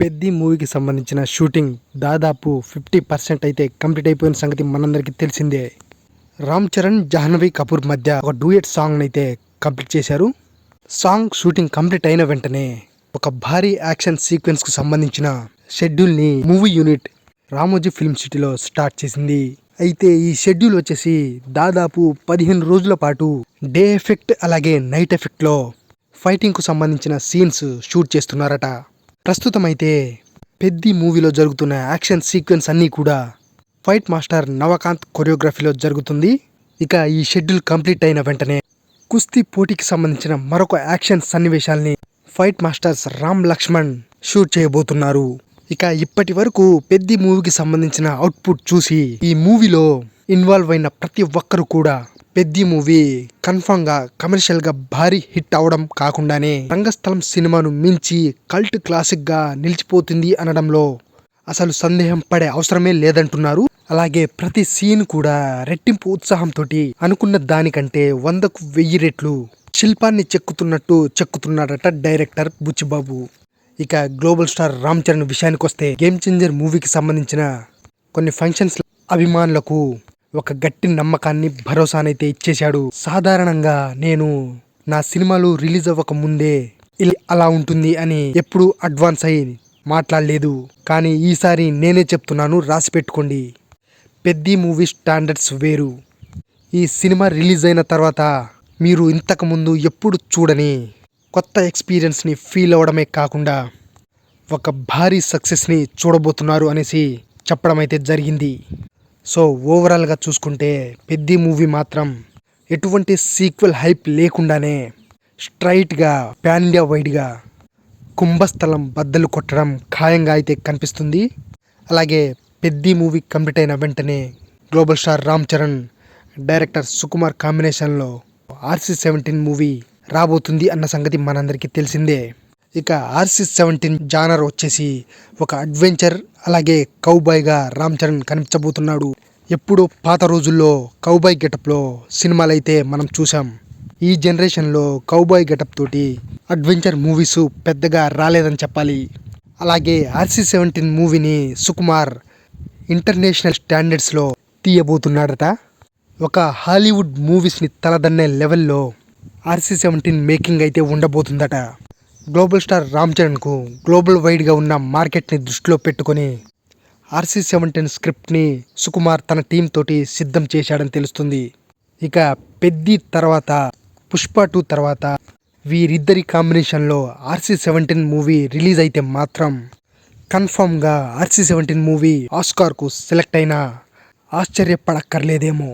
పెద్ది మూవీకి సంబంధించిన షూటింగ్ దాదాపు ఫిఫ్టీ పర్సెంట్ అయితే కంప్లీట్ అయిపోయిన సంగతి మనందరికీ తెలిసిందే. రామ్ చరణ్ జాహ్నవి కపూర్ మధ్య ఒక డూయట్ సాంగ్ని అయితే కంప్లీట్ చేశారు. సాంగ్ షూటింగ్ కంప్లీట్ అయిన వెంటనే ఒక భారీ యాక్షన్ సీక్వెన్స్కు సంబంధించిన షెడ్యూల్ని మూవీ యూనిట్ రామోజీ ఫిల్మ్ సిటీలో స్టార్ట్ చేసింది. అయితే ఈ షెడ్యూల్ వచ్చేసి దాదాపు పదిహేను రోజుల పాటు డే ఎఫెక్ట్ అలాగే నైట్ ఎఫెక్ట్లో ఫైటింగ్కు సంబంధించిన సీన్స్ షూట్ చేస్తున్నారట. ప్రస్తుతం అయితే పెద్ది మూవీలో జరుగుతున్న యాక్షన్ సీక్వెన్స్ అన్నీ కూడా ఫైట్ మాస్టర్ నవకాంత్ కొరియోగ్రఫీలో జరుగుతుంది. ఇక ఈ షెడ్యూల్ కంప్లీట్ అయిన వెంటనే కుస్తీ పోటీకి సంబంధించిన మరొక action సన్నివేశాల్ని fight masters Ram Lakshman shoot చేయబోతున్నారు. ఇక ఇప్పటి వరకు పెద్ది మూవీకి సంబంధించిన అవుట్పుట్ చూసి ఈ మూవీలో ఇన్వాల్వ్ అయిన ప్రతి ఒక్కరు కూడా పెద్ది మూవీ. కన్ఫర్మ్గా కమర్షియల్గా భారీ హిట్ అవడం కాకుండానే రంగస్థలం సినిమాను మించి కల్ట్ క్లాసిక్గా నిలిచిపోతుంది అనడంలో అసలు సందేహం పడే అవసరమే లేదంటున్నారు. అలాగే ప్రతి సీన్ కూడా రెట్టింపు ఉత్సాహంతో అనుకున్న దానికంటే వందకు వెయ్యి రెట్లు శిల్పాన్ని చెక్కుతున్నట్టు చెక్కుతున్నాడట డైరెక్టర్ బుచ్చిబాబు. ఇక గ్లోబల్ స్టార్ రామ్ చరణ్ విషయానికి వస్తే గేమ్ చేంజర్ మూవీకి సంబంధించిన కొన్ని ఫంక్షన్స్ అభిమానులకు ఒక గట్టి నమ్మకాన్ని భరోసానైతే ఇచ్చేశాడు. సాధారణంగా నేను నా సినిమాలు రిలీజ్ అవ్వక ముందే అలా ఉంటుంది అని ఎప్పుడు అడ్వాన్స్ అయ్యి మాట్లాడలేదు. కానీ ఈసారి నేనే చెప్తున్నాను రాసి పెట్టుకోండి. పెద్ది మూవీ స్టాండర్డ్స్ వేరు. ఈ సినిమా రిలీజ్ అయిన తర్వాత మీరు ఇంతకు ముందు ఎప్పుడు చూడని కొత్త ఎక్స్పీరియన్స్ని ఫీల్ అవ్వడమే కాకుండా ఒక భారీ సక్సెస్ని చూడబోతున్నారు అనేసి చెప్పడం అయితే జరిగింది. సో ఓవరాల్గా చూసుకుంటే పెద్ది మూవీ మాత్రం ఎటువంటి సీక్వెల్ హైప్ లేకుండానే స్ట్రైట్గా ప్యాన్ ఇండియా వైడ్గా కుంభస్థలం బద్దలు కొట్టడం ఖాయంగా అయితే కనిపిస్తుంది. అలాగే పెద్ది మూవీ కంప్లీట్ అయిన వెంటనే global star Ram Charan director Sukumar కాంబినేషన్లో ఆర్సీ సెవెంటీన్ మూవీ రాబోతుంది అన్న సంగతి మనందరికీ తెలిసిందే. ఇక ఆర్సీ సెవెంటీన్ జానర్ వచ్చేసి ఒక అడ్వెంచర్ అలాగే కౌబాయ్గా రామ్ చరణ్ కనిపించబోతున్నాడు. ఎప్పుడో పాత రోజుల్లో కౌబాయ్ గెటప్లో సినిమాలు అయితే మనం చూసాం ఈ జనరేషన్లో కౌబాయ్ గెటప్ తోటి అడ్వెంచర్ మూవీస్ పెద్దగా రాలేదని చెప్పాలి. అలాగే ఆర్సీ సెవెంటీన్ మూవీని సుకుమార్ ఇంటర్నేషనల్ స్టాండర్డ్స్లో తీయబోతున్నాడట. ఒక హాలీవుడ్ మూవీస్ని తలదన్నే లెవెల్లో ఆర్సీ సెవెంటీన్ మేకింగ్ అయితే ఉండబోతుందట. గ్లోబల్ స్టార్ రామ్ చరణ్కు గ్లోబల్ వైడ్గా ఉన్న మార్కెట్ని దృష్టిలో పెట్టుకొని ఆర్సీ సెవెంటీన్ స్క్రిప్ట్ని సుకుమార్ తన టీం తోటి సిద్ధం చేశాడని తెలుస్తుంది. ఇక పెద్ది తర్వాత పుష్ప టూ తర్వాత వీరిద్దరి కాంబినేషన్లో ఆర్సీ సెవెంటీన్ మూవీ రిలీజ్ అయితే మాత్రం కన్ఫామ్గా ఆర్సీ సెవెంటీన్ మూవీ ఆస్కార్కు సెలెక్ట్ అయినా ఆశ్చర్యపడక్కర్లేదేమో.